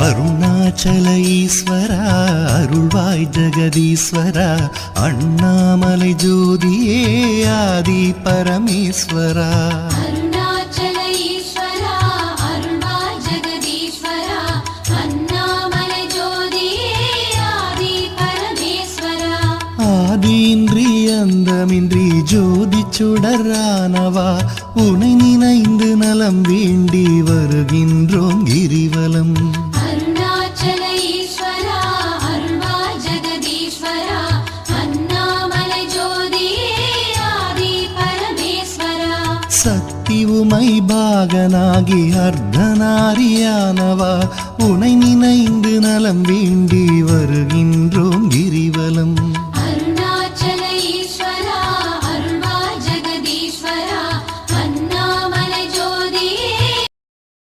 அருணாச்சல ஈஸ்வரா அருள்வாய் ஜெகதீஸ்வரா அண்ணாமலை ஜோதியே ஆதி பரமேஸ்வரா. ஆதியின்றி அந்தமின்றி ஜோதி சுடரானவா உனை நினைந்து நலம் வேண்டி வருகின்றோம் கிரிவலம். சக்தி உமை பாகனாகி அர்த்தநாரியானவா உனை நினைந்து நலம் வேண்டி வருகின்றோம் கிரிவலம்.